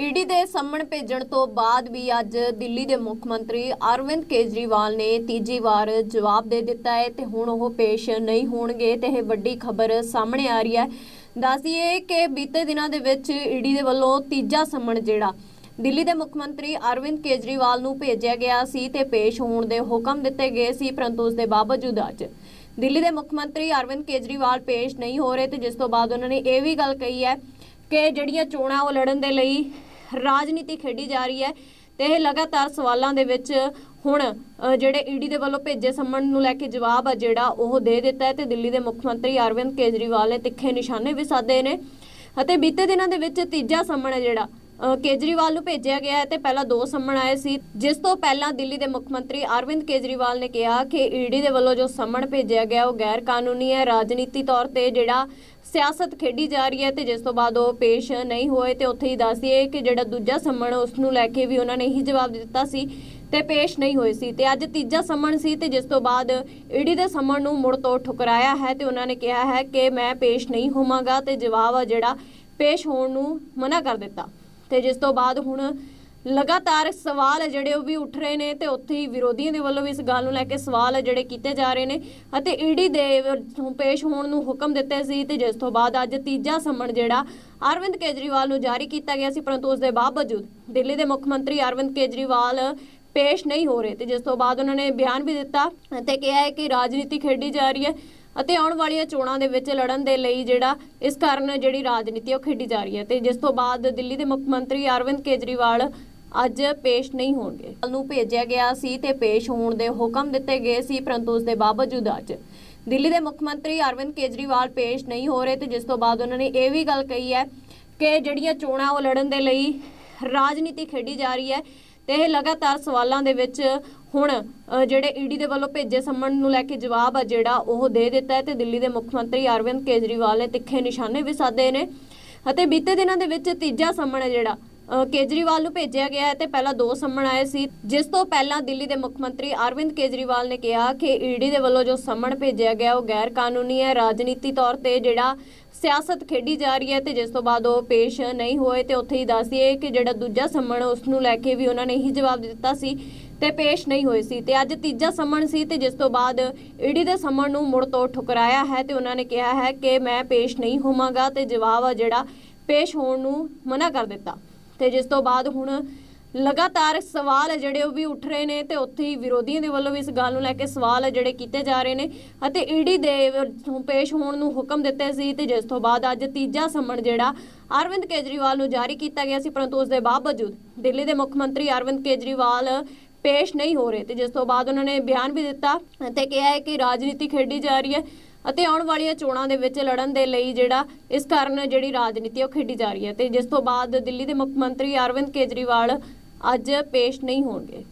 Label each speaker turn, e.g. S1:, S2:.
S1: ED ਦੇ summons ਭੇਜਣ ਤੋਂ ਬਾਅਦ ਵੀ ਅੱਜ ਦਿੱਲੀ ਦੇ ਮੁੱਖ ਮੰਤਰੀ ਅਰਵਿੰਦ ਕੇਜਰੀਵਾਲ ਨੇ ਤੀਜੀ ਵਾਰ ਜਵਾਬ ਦੇ ਦਿੱਤਾ ਹੈ ਤੇ ਹੁਣ ਉਹ ਪੇਸ਼ ਨਹੀਂ ਹੋਣਗੇ ਤੇ ਇਹ ਵੱਡੀ ਖਬਰ ਸਾਹਮਣੇ ਆ ਰਹੀ ਹੈ। ਦੱਸਦੀਏ ਕਿ ਬੀਤੇ ਦਿਨਾਂ ਦੇ ਵਿੱਚ ਈਡੀ ਦੇ ਵੱਲੋਂ ਤੀਜਾ ਸੰਮਣ ਜਿਹੜਾ ਦਿੱਲੀ ਦੇ ਮੁੱਖ ਮੰਤਰੀ ਅਰਵਿੰਦ ਕੇਜਰੀਵਾਲ ਨੂੰ ਭੇਜਿਆ ਗਿਆ ਸੀ ਤੇ ਪੇਸ਼ ਹੋਣ ਦੇ ਹੁਕਮ ਦਿੱਤੇ ਗਏ ਸੀ, ਪਰੰਤੂ ਉਸ ਦੇ ਬਾਵਜੂਦ ਅੱਜ ਦਿੱਲੀ ਦੇ ਮੁੱਖ ਮੰਤਰੀ ਅਰਵਿੰਦ ਕੇਜਰੀਵਾਲ ਪੇਸ਼ ਨਹੀਂ ਹੋ ਰਹੇ ਤੇ ਜਿਸ ਤੋਂ ਬਾਅਦ ਉਹਨਾਂ ਨੇ ਇਹ ਵੀ ਗੱਲ ਕਹੀ ਹੈ ਕਿ ਜਿਹੜੀਆਂ ਚੋਣਾਂ ਉਹ ਲੜਨ ਦੇ ਲਈ ਰਾਜਨੀਤੀ ਖੇਡੀ ਜਾ ਰਹੀ ਹੈ ਤੇ ਇਹ ਲਗਾਤਾਰ ਸਵਾਲਾਂ ਦੇ ਵਿੱਚ ਹੁਣ ਅ, ਜਿਹੜੇ ਈਡੀ ਦੇ ਵੱਲੋਂ ਭੇਜੇ ਸੰਮਣ ਨੂੰ ਲੈ ਕੇ ਜਵਾਬ ਆ ਜਿਹੜਾ ਉਹ ਦੇ ਦਿੱਤਾ ਹੈ ਤੇ ਦਿੱਲੀ ਦੇ ਮੁੱਖ ਮੰਤਰੀ ਅਰਵਿੰਦ ਕੇਜਰੀਵਾਲ ਨੇ ਤਿੱਖੇ ਨਿਸ਼ਾਨੇ ਵੀ ਸਾਧੇ ਨੇ। ਅਤੇ ਬੀਤੇ ਦਿਨਾਂ ਦੇ ਵਿੱਚ ਤੀਜਾ ਸੰਮਣ ਹੈ ਜਿਹੜਾ ਕੇਜਰੀਵਾਲ ਨੂੰ ਭੇਜਿਆ ਗਿਆ ਹੈ ਤੇ ਪਹਿਲਾਂ ਦੋ ਸੰਮਣ ਆਏ ਸੀ। ਜਿਸ ਤੋਂ ਪਹਿਲਾਂ ਦਿੱਲੀ ਦੇ ਮੁੱਖ ਮੰਤਰੀ ਅਰਵਿੰਦ ਕੇਜਰੀਵਾਲ ਨੇ ਕਿਹਾ ਕਿ ਈਡੀ ਦੇ ਵੱਲੋਂ ਜੋ ਸੰਮਣ ਭੇਜਿਆ ਗਿਆ, ਉਹ ਗੈਰ ਕਾਨੂੰਨੀ ਹੈ। ਰਾਜਨੀਤੀ ਤੌਰ ਤੇ ਜਿਹੜਾ ਸਿਆਸਤ ਖੇਡੀ ਜਾ ਰਹੀ ਹੈ ਤੇ ਜਿਸ ਤੋਂ ਬਾਅਦ ਉਹ ਪੇਸ਼ ਨਹੀਂ ਹੋਏ ਤੇ ਉੱਥੇ ਹੀ ਦੱਸ ਦਈਏ ਕਿ ਜਿਹੜਾ ਦੂਜਾ ਸੰਮਣ ਉਸ ਨੂੰ ਲੈ ਕੇ ਵੀ ਉਹਨਾਂ ਨੇ ਹੀ ਜਵਾਬ ਦਿੱਤਾ ਸੀ ਤੇ ਪੇਸ਼ ਨਹੀਂ ਹੋਏ ਸੀ। ਤੇ ਅੱਜ ਤੀਜਾ ਸੰਮਣ ਸੀ ਤੇ ਜਿਸ ਤੋਂ ਬਾਅਦ ਈਡੀ ਦੇ ਸੰਮਣ ਨੂੰ ਮੁੜ ਤੋਂ ਠੁਕਰਾਇਆ ਹੈ ਤੇ ਉਹਨਾਂ ਨੇ ਕਿਹਾ ਹੈ ਕਿ ਮੈਂ ਪੇਸ਼ ਨਹੀਂ ਹੋਵਾਂਗਾ ਤੇ ਜਵਾਬ ਜਿਹੜਾ ਪੇਸ਼ ਹੋਣ ਨੂੰ ਮਨਾ ਕਰ ਦਿੱਤਾ। ਤੇ ਜਿਸ ਤੋਂ ਬਾਅਦ ਹੁਣ ਲਗਾਤਾਰ ਸਵਾਲ ਜਿਹੜੇ ਉਹ ਵੀ ਉੱਠ ਰਹੇ ਨੇ ਤੇ ਉੱਥੇ ਹੀ ਵਿਰੋਧੀਆਂ ਦੇ ਵੱਲੋਂ ਵੀ ਇਸ ਗੱਲ ਨੂੰ ਲੈ ਕੇ ਸਵਾਲ ਜਿਹੜੇ ਕੀਤੇ ਜਾ ਰਹੇ ਨੇ ਅਤੇ ਈਡੀ ਦੇ ਪੇਸ਼ ਹੋਣ ਨੂੰ ਹੁਕਮ ਦਿੱਤੇ ਸੀ ਤੇ ਜਿਸ ਤੋਂ ਬਾਅਦ ਅੱਜ ਤੀਜਾ ਸੰਮਣ ਜਿਹੜਾ ਅਰਵਿੰਦ ਕੇਜਰੀਵਾਲ ਨੂੰ ਜਾਰੀ ਕੀਤਾ ਗਿਆ ਸੀ, ਪਰੰਤੂ ਉਸ ਦੇ ਬਾਵਜੂਦ ਦਿੱਲੀ ਦੇ ਮੁੱਖ ਮੰਤਰੀ ਅਰਵਿੰਦ ਕੇਜਰੀਵਾਲ ਪੇਸ਼ ਨਹੀਂ ਹੋ ਰਹੇ ਤੇ ਜਿਸ ਤੋਂ ਬਾਅਦ ਉਹਨਾਂ ਨੇ ਬਿਆਨ ਵੀ ਦਿੱਤਾ ਤੇ ਕਿਹਾ ਹੈ ਕਿ ਰਾਜਨੀਤੀ ਖੇਡੀ ਜਾ ਰਹੀ ਹੈ। ਅਤੇ ਆਉਣ ਵਾਲੀਆਂ ਚੋਣਾਂ ਦੇ ਵਿੱਚ ਲੜਨ ਦੇ ਲਈ ਜਿਹੜਾ ਇਸ ਕਾਰਨ ਜਿਹੜੀ ਰਾਜਨੀਤੀ ਉਹ ਖੇਡੀ ਜਾ ਰਹੀ ਹੈ ਤੇ ਜਿਸ ਤੋਂ ਬਾਅਦ ਦਿੱਲੀ ਦੇ ਮੁੱਖ ਮੰਤਰੀ ਅਰਵਿੰਦ ਕੇਜਰੀਵਾਲ ਅੱਜ ਪੇਸ਼ ਨਹੀਂ ਹੋਣਗੇ। ਨੂੰ ਭੇਜਿਆ ਗਿਆ ਸੀ ਤੇ ਪੇਸ਼ ਹੋਣ ਦੇ ਹੁਕਮ ਦਿੱਤੇ ਗਏ ਸੀ, ਪਰੰਤੂ ਉਸ ਦੇ ਬਾਵਜੂਦ ਅੱਜ ਦਿੱਲੀ ਦੇ ਮੁੱਖ ਮੰਤਰੀ ਅਰਵਿੰਦ ਕੇਜਰੀਵਾਲ ਪੇਸ਼ ਨਹੀਂ ਹੋ ਰਹੇ ਤੇ ਜਿਸ ਤੋਂ ਬਾਅਦ ਉਹਨਾਂ ਨੇ ਇਹ ਵੀ ਗੱਲ ਕਹੀ ਹੈ ਕਿ ਜਿਹੜੀਆਂ ਚੋਣਾਂ ਉਹ ਲੜਨ ਦੇ ਲਈ ਰਾਜਨੀਤੀ ਖੇਡੀ ਜਾ ਰਹੀ ਹੈ। ਤੇ ਇਹ ਲਗਾਤਾਰ ਸਵਾਲਾਂ ਦੇ ਵਿੱਚ ਹੁਣ ਅ, ਜਿਹੜੇ ਈਡੀ ਦੇ ਵੱਲੋਂ ਭੇਜੇ ਸੰਮਣ ਨੂੰ ਲੈ ਕੇ ਜਵਾਬ ਆ ਜਿਹੜਾ ਉਹ ਦੇ ਦਿੱਤਾ ਹੈ ਤੇ ਦਿੱਲੀ ਦੇ ਮੁੱਖ ਮੰਤਰੀ ਅਰਵਿੰਦ ਕੇਜਰੀਵਾਲ ਨੇ ਤਿੱਖੇ ਨਿਸ਼ਾਨੇ ਵੀ ਸਾਧੇ ਨੇ। ਅਤੇ ਬੀਤੇ ਦਿਨਾਂ ਦੇ ਵਿੱਚ ਤੀਜਾ ਸੰਮਣ ਹੈ ਜਿਹੜਾ ਕੇਜਰੀਵਾਲ ਨੂੰ ਭੇਜਿਆ ਗਿਆ ਹੈ ਤੇ ਪਹਿਲਾਂ ਦੋ ਸੰਮਣ ਆਏ ਸੀ। ਜਿਸ ਤੋਂ ਪਹਿਲਾਂ ਦਿੱਲੀ ਦੇ ਮੁੱਖ ਮੰਤਰੀ ਅਰਵਿੰਦ ਕੇਜਰੀਵਾਲ ਨੇ ਕਿਹਾ ਕਿ ਈਡੀ ਦੇ ਵੱਲੋਂ ਜੋ ਸੰਮਣ ਭੇਜਿਆ ਗਿਆ, ਉਹ ਗੈਰ ਕਾਨੂੰਨੀ ਹੈ। ਰਾਜਨੀਤੀ ਤੌਰ ਤੇ ਜਿਹੜਾ ਸਿਆਸਤ ਖੇਡੀ ਜਾ ਰਹੀ ਹੈ ਤੇ ਜਿਸ ਤੋਂ ਬਾਅਦ ਉਹ ਪੇਸ਼ ਨਹੀਂ ਹੋਏ ਤੇ ਉੱਥੇ ਹੀ ਦੱਸ ਦਈਏ ਕਿ ਜਿਹੜਾ ਦੂਜਾ ਸੰਮਣ ਉਸ ਨੂੰ ਲੈ ਕੇ ਵੀ ਉਹਨਾਂ ਨੇ ਹੀ ਜਵਾਬ ਦਿੱਤਾ ਸੀ ਤੇ ਪੇਸ਼ ਨਹੀਂ ਹੋਏ ਸੀ। ਤੇ ਅੱਜ ਤੀਜਾ ਸਮਣ ਸੀ ਤੇ ਜਿਸ ਤੋਂ ਬਾਅਦ ਈਡੀ ਦੇ ਸਮਣ ਨੂੰ ਮੁੜ ਤੋਂ ਠੁਕਰਾਇਆ ਹੈ ਤੇ ਉਹਨਾਂ ਨੇ ਕਿਹਾ ਹੈ ਕਿ ਮੈਂ ਪੇਸ਼ ਨਹੀਂ ਹੋਵਾਂਗਾ ਤੇ ਜਵਾਬ ਆ ਜਿਹੜਾ ਪੇਸ਼ ਹੋਣ ਨੂੰ ਮਨਾ ਕਰ ਦਿੱਤਾ। ਤੇ ਜਿਸ ਤੋਂ ਬਾਅਦ ਹੁਣ ਲਗਾਤਾਰ ਸਵਾਲ ਜਿਹੜੇ ਉਹ ਵੀ ਉੱਠ ਰਹੇ ਨੇ ਤੇ ਉੱਥੇ ਹੀ ਵਿਰੋਧੀਆਂ ਦੇ ਵੱਲੋਂ ਵੀ ਇਸ ਗੱਲ ਨੂੰ ਲੈ ਕੇ ਸਵਾਲ ਜਿਹੜੇ ਕੀਤੇ ਜਾ ਰਹੇ ਨੇ ਅਤੇ ਈਡੀ ਦੇ ਪੇਸ਼ ਹੋਣ ਨੂੰ ਹੁਕਮ ਦਿੱਤੇ ਸੀ ਤੇ ਜਿਸ ਤੋਂ ਬਾਅਦ ਅੱਜ ਤੀਜਾ ਸੰਮਣ ਜਿਹੜਾ ਅਰਵਿੰਦ ਕੇਜਰੀਵਾਲ ਨੂੰ ਜਾਰੀ ਕੀਤਾ ਗਿਆ ਸੀ, ਪਰੰਤੂ ਉਸ ਦੇ ਬਾਵਜੂਦ ਦਿੱਲੀ ਦੇ ਮੁੱਖ ਮੰਤਰੀ ਅਰਵਿੰਦ ਕੇਜਰੀਵਾਲ ਪੇਸ਼ ਨਹੀਂ ਹੋ ਰਹੇ ਤੇ ਜਿਸ ਤੋਂ ਬਾਅਦ ਉਹਨਾਂ ਨੇ ਬਿਆਨ ਵੀ ਦਿੱਤਾ ਤੇ ਕਿਹਾ ਹੈ ਕਿ ਰਾਜਨੀਤੀ ਖੇਡੀ ਜਾ ਰਹੀ ਹੈ। ਅਤੇ ਆਉਣ ਵਾਲੀਆਂ ਚੋਣਾਂ ਦੇ ਵਿੱਚ ਲੜਨ ਦੇ ਲਈ ਜਿਹੜਾ ਇਸ ਕਾਰਨ ਜਿਹੜੀ ਰਾਜਨੀਤੀ ਉਹ ਖੇਡੀ ਜਾ ਰਹੀ ਹੈ ਤੇ ਜਿਸ ਤੋਂ ਬਾਅਦ ਦਿੱਲੀ ਦੇ ਮੁੱਖ ਮੰਤਰੀ ਅਰਵਿੰਦ ਕੇਜਰੀਵਾਲ ਅੱਜ ਪੇਸ਼ ਨਹੀਂ ਹੋਣਗੇ।